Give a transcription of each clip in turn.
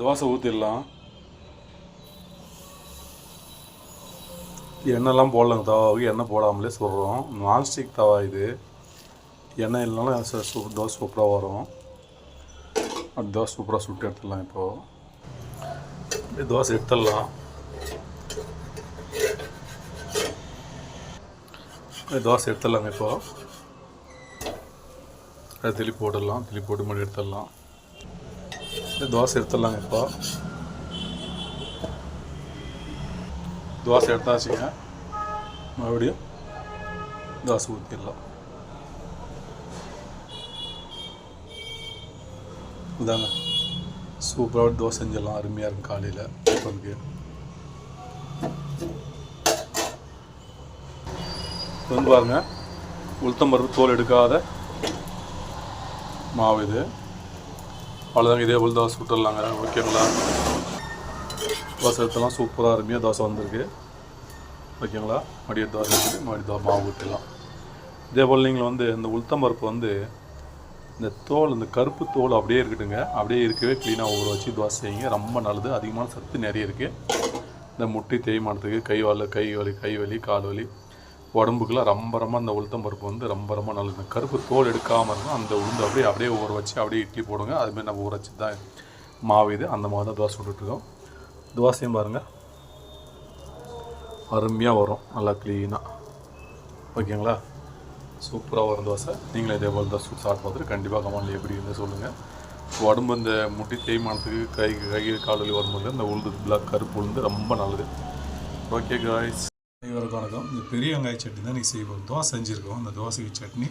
தோசை ஊற்றிடலாம் எண்ணெய்லாம் போடலங்க தவாவுக்கு எண்ணெய் போடாமலே சொல்கிறோம் நான்ஸ்டிக் தவா இது. எண்ணெய் இல்லைனாலும் சூ- தோசை சூப்பராக வரும். அப்படி தோசை சூப்பராக சுட்டு எடுத்துடலாம் இப்போது அப்படியே தோசை எடுத்துடலாம். தோசை எடுத்துடலாங்க இப்போது அதை திருப்பி போட்டுடலாம். திருப்பி போட்டு மறுபடியும் எடுத்துடலாம். இந்த தோசை எடுத்துடலாங்க இப்போ. தோசை எடுத்தாச்சுங்க மறுபடியும் தோசை ஊற்றிடலாம் இதாங்க. சூப்பராக தோசை செஞ்சிடலாம். அருமையாக இருக்கும் காலையில். டிஃபனுக்கு வந்து பாருங்கள் உளுத்தம்பருப்பு தோல் எடுக்காத மாவு இது. அவ்வளோதாங்க இதே போல் தோசை சுட்டுடலாங்க ஓகேங்களா தோசை எடுத்தலாம் சூப்பராக அருமையாக தோசை வந்திருக்கு. ஓகேங்களா மறுபடியும் தோசை எடுத்துட்டு மறுபடியும் தோசை மாவு ஊற்றிடலாம் இதே போல் நீங்கள் வந்து இந்த உளுத்தம்பருப்பு வந்து இந்த தோல் இந்த கருப்பு தோல் அப்படியே இருக்கட்டுங்க. அப்படியே இருக்கவே க்ளீனாக ஊற வச்சு தோசை செய்யுங்க. ரொம்ப நல்லது. அதிகமான சத்து நிறைய இருக்குது இந்த முட்டி தேய்மானத்துக்கு கை வலி கை வலி கை வலி கால் வலி உடம்புக்குலாம் ரொம்ப ரொம்ப அந்த உளுத்தம் பருப்பு வந்து ரொம்ப ரொம்ப நல்லது. இந்த கருப்பு தோல் எடுக்காமல் இருந்தால் அந்த உளுந்து அப்படியே அப்படியே ஊற வச்சு அப்படியே இட்லி போடுங்க. அதுமாரி நம்ம ஊற வச்சு தான் மாவு இது. அந்த மாதிரி தான் தோசை விட்டுட்ருக்கோம் தோசையும் பாருங்கள் அருமையாக வரும். நல்லா க்ளீனாக ஓகேங்களா? சூப்பராக வரும் தோசை. நீங்களும் இதே போல் தான் சுட்டு சாப்பிட்டு பார்த்துட்டு கண்டிப்பாக கமலில் எப்படி இருந்து சொல்லுங்கள் உடம்பு இந்த முட்டி தேய்மானத்துக்கு கை கை காலையில் வரும்போது இந்த உளுந்து பிளாக் கருப்பு உளுந்து ரொம்ப நல்லது. ஓகே காய்ஸ் இவருக்கு வணக்கம் இந்த பெரிய வெங்காய சட்னி தான் நீங்கள் செய்ய போகிறோம் தோசை செஞ்சுருக்கோம். இந்த தோசைக்கு சட்னி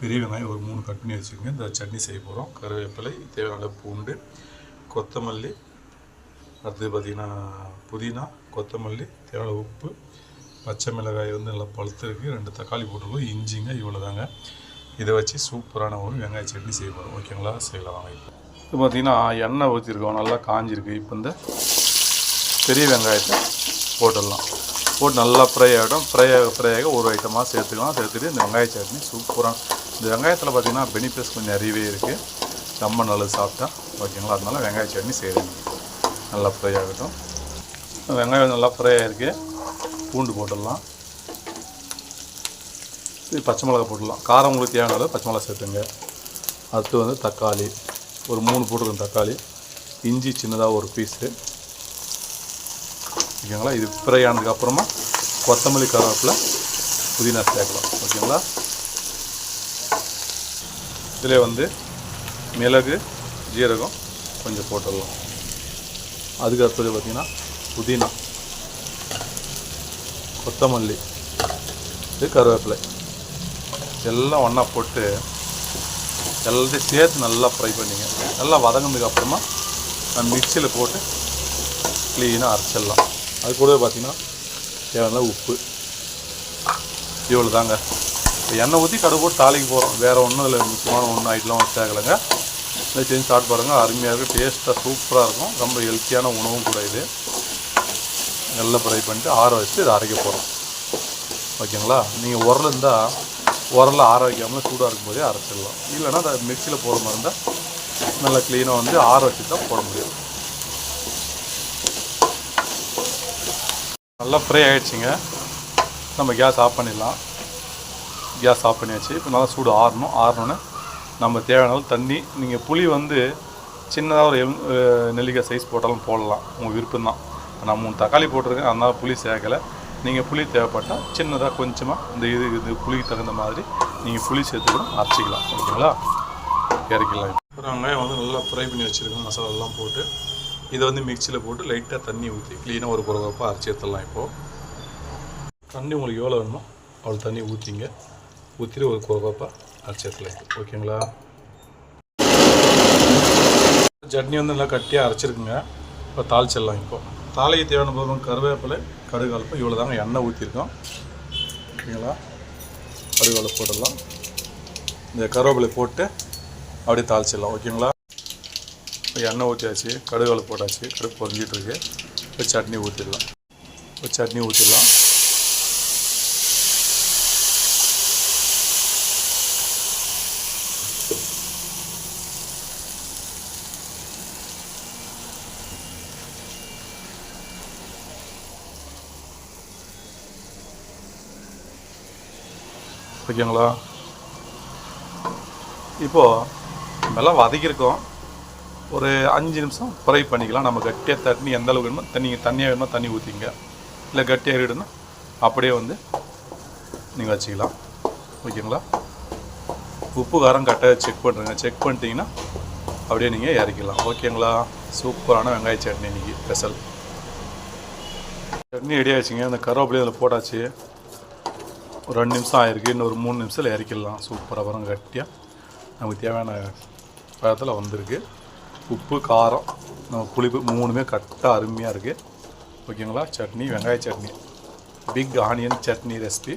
பெரிய வெங்காயம் ஒரு மூணு கட் பண்ணி வச்சுக்கோங்க. இந்த சட்னி செய்ய போகிறோம் கருவேப்பிலை தேவையான பூண்டு கொத்தமல்லி அடுத்தது பார்த்திங்கன்னா புதினா கொத்தமல்லி தேவையான உப்பு பச்சை மிளகாய் வந்து நல்லா பழுத்திருக்கு. ரெண்டு தக்காளி போட்டுருக்கோம். இஞ்சிங்க இவ்வளோ தாங்க இதை வச்சு சூப்பரான ஒரு வெங்காய சட்னி செய்ய போகிறோம் ஓகேங்களா? செய்யலாம் வாங்க இப்போ. இப்போ பார்த்தீங்கன்னா எண்ணெய் ஊற்றிருக்கோம் நல்லா காஞ்சிருக்கு. இப்போ இந்த பெரிய வெங்காயத்தை போட்டுடலாம். போட்டு நல்லா ஃப்ரை ஆகிடும் ஃப்ரை ஆக ஃப்ரை ஆக ஒரு ஐட்டமாக சேர்த்துக்கலாம். சேர்த்துட்டு இந்த வெங்காய சட்னி சூப்பராக இந்த வெங்காயத்தில் பார்த்தீங்கன்னா பெனிஃபிட்ஸ் கொஞ்சம் நிறையவே இருக்குது ரொம்ப நல்லது சாப்பிட்டா. ஓகேங்களா? அதனால வெங்காய சட்னி செய்கிறேன் நல்லா ஃப்ரை ஆகட்டும். வெங்காயம் நல்லா ஃப்ரை ஆகிருக்கு பூண்டு போட்டுடலாம். இது பச்சை மிளகா போட்டுடலாம். காரம் உங்களுக்கு தேவையான பச்சை மிளகா சேர்த்துங்க. அடுத்து வந்து தக்காளி. ஒரு மூணு போட்டுருக்கோம் தக்காளி. இஞ்சி சின்னதாக ஒரு பீஸு ஓகேங்களா இது ஃப்ரை ஆனதுக்கப்புறமா கொத்தமல்லி கருவேப்பிலை புதினா சேர்க்கலாம். ஓகேங்களா? இதில் வந்து மிளகு ஜீரகம் கொஞ்சம் போட்டுடலாம். அதுக்கு அடுத்தது பார்த்திங்கன்னா புதினா கொத்தமல்லி இது கருவேப்பிலை. எல்லாம் ஒன்றா போட்டு எல்லாத்தையும் சேர்த்து நல்லா ஃப்ரை பண்ணிங்க. நல்லா வதங்கினதுக்கப்புறமா நான் மிக்சியில் போட்டு க்ளீனாக அரைச்சிடலாம். அது கூடவே பார்த்தீங்கன்னா தேவையான உப்பு. இவ்வளோ தாங்க இப்போ எண்ணெய் ஊற்றி கடை போட்டு தாளிக்கு போகிறோம் வேறு ஒன்றும் இல்லை முக்கியமான ஒன்றும் ஐட்டம்லாம் வச்சு சேர்க்கலைங்க. இதை செஞ்சு சாப்பிட்டு பாருங்கள் அருமையாக இருக்கும் டேஸ்ட்டாக சூப்பராக இருக்கும். ரொம்ப ஹெல்த்தியான உணவும் கூட இது. நல்லா ஃப்ரை பண்ணிட்டு ஆற வச்சு இதை அரைக்க போகிறோம் ஓகேங்களா? நீங்கள் உரல் இருந்தால் உரலில் ஆற வைக்காமல் சூடாக இருக்கும்போதே அரைச்சிடலாம். இல்லைன்னா அதை மிக்சியில் போடுற மாதிரி இருந்தால் நல்லா க்ளீனாக வந்து ஆற வச்சு தான் போட முடியும். நல்லா ஃப்ரை ஆகிடுச்சிங்க நம்ம கேஸ் ஆஃப் பண்ணிடலாம். கேஸ் ஆஃப் பண்ணியாச்சு. இப்போ நல்லா சூடு ஆறணும். ஆறணுன்னு நம்ம தேவையான தண்ணி நீங்கள் புளி வந்து சின்னதாக ஒரு எல் நெல்லிக்காய் சைஸ் போட்டாலும் போடலாம். உங்கள் விருப்பம் தான் நான் மூணு தக்காளி போட்டிருக்கேன். அதனால் புளி சேர்க்கலை. நீங்கள் புளி தேவைப்பட்டால் சின்னதாக கொஞ்சமாக இந்த இது இது புளிக்கு தகுந்த மாதிரி நீங்கள் புளி சேர்த்து கூட அரைச்சிக்கலாம். ஓகேங்களா? இறக்கலாம் வெங்காயம் வந்து நல்லா ஃப்ரை பண்ணி வச்சுருக்கோம். மசாலாலாம் போட்டு. இதை வந்து மிக்சியில் போட்டு லைட்டாக தண்ணி ஊற்றி க்ளீனாக ஒரு குறவப்பாக அரைச்சி எடுத்துடலாம் இப்போது தண்ணி உங்களுக்கு எவ்வளோ வேணுமோ அவ்வளோ தண்ணி ஊற்றிங்க ஊற்றிட்டு ஒரு குறவப்பாக அரைச்சி எடுத்துலாம் ஓகேங்களா? சட்னி வந்து நல்லா கட்டியாக அரைச்சிருக்குங்க. இப்போ தாளிச்சிடலாம் இப்போது தாளிக்கு தேவையான பொருள் கருவேப்பிலை கடுகாலப்பம் இவ்வளோ தாங்க எண்ணெய் ஊற்றிருக்கோம் ஓகேங்களா? கடுகாலை போட்டுடலாம். இந்த கருவேப்பிலை போட்டு அப்படியே தாளிச்சிடலாம். ஓகேங்களா? எண்ணெய் ஊற்றியாச்சு கடுகால போட்டாச்சு கடுகு பொறிஞ்சிட்ருக்கு இப்போ சட்னி ஊற்றிடலாம் இப்போ சட்னி ஊற்றிடலாம் ஓகேங்களா? இப்போது நல்லா வதக்கியிருக்கோம். ஒரு அஞ்சு நிமிஷம் ஃப்ரை பண்ணிக்கலாம். நம்ம கட்டியாக தண்ணி எந்த அளவுக்கு வேணுமோ தண்ணி தண்ணியாக வேணுமோ தண்ணி ஊற்றிங்க இல்லை கட்டியாக இருக்கணும்னா அப்படியே வந்து நீங்கள் வச்சுக்கலாம். ஓகேங்களா? உப்பு காரம் கரெக்டாக செக் பண்ணுறேங்க செக் பண்ணிட்டீங்கன்னா அப்படியே நீங்கள் இறக்கிடலாம். ஓகேங்களா? சூப்பரான வெங்காய சட்னி இன்றைக்கி ஸ்பெஷல் சட்னி ரெடி ஆயிடுச்சுங்க. அந்த கருவேப்பிலையும் அதில் போட்டாச்சு. ஒரு ரெண்டு நிமிஷம் ஆயிருக்கு. இன்னும் ஒரு மூணு நிமிஷத்தில் இறக்கிடலாம். சூப்பராக வரும் கட்டியாக நமக்கு தேவையான பதத்தில் வந்திருக்கு. உப்பு காரம் நம்ம புளிப்பு மூணுமே கரெக்டாக அருமையாக இருக்குது ஓகேங்களா சட்னி வெங்காய chutney. Big onion chutney recipe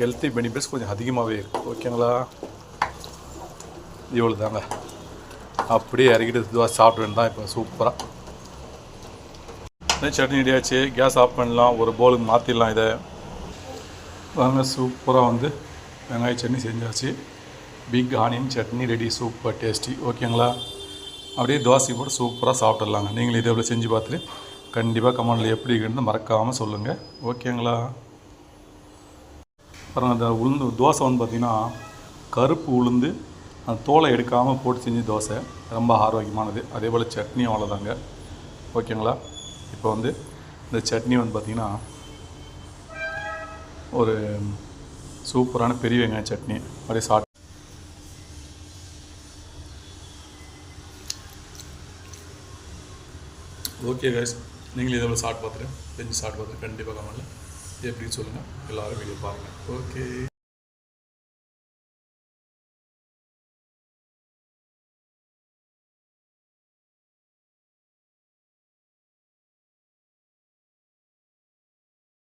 healthy benefits கொஞ்சம் அதிகமாகவே இருக்குது ஓகேங்களா இவ்வளோ தாங்க அப்படியே இறக்கிட்டு இதுவாக சாப்பிட்டு தான் இப்போ சூப்பராக சட்னி ரெடியாச்சு கேஸ் ஆஃப் பண்ணலாம். ஒரு போலுக்கு மாற்றிடலாம் இதை. வாங்க சூப்பராக வந்து வெங்காய சட்னி செஞ்சாச்சு. Big onion chutney ready super tasty ஓகேங்களா அப்படியே தோசை போட்டு சூப்பராக சாப்பிட்டுடலாங்க. நீங்களும் இதே போல் செஞ்சு பார்த்துட்டு கண்டிப்பாக கமெண்டில் எப்படி இருக்குன்னு மறக்காமல் சொல்லுங்கள் ஓகேங்களா? அப்புறம் அந்த உளுந்து தோசை வந்து பார்த்திங்கன்னா கருப்பு உளுந்து அந்த தோலை எடுக்காமல் போட்டு செஞ்ச தோசை. ரொம்ப ஆரோக்கியமானது. அதே போல் சட்னி அவ்வளோதாங்க. ஓகேங்களா? இப்போ வந்து இந்த சட்னி வந்து பார்த்திங்கன்னா ஒரு சூப்பரான பெரிய வெங்காய சட்னி. அப்படியே சாப்பிட்டு ஓகே கைஸ் நீங்களும் இதை ஷார்ட் பார்த்துட்டு செஞ்சு ஷார்ட் பார்த்துட்டு கண்டிப்பாக கமெண்ட்டில் எப்படின்னு சொல்லுங்கள் எல்லோரும் வீடியோ பாருங்கள் ஓகே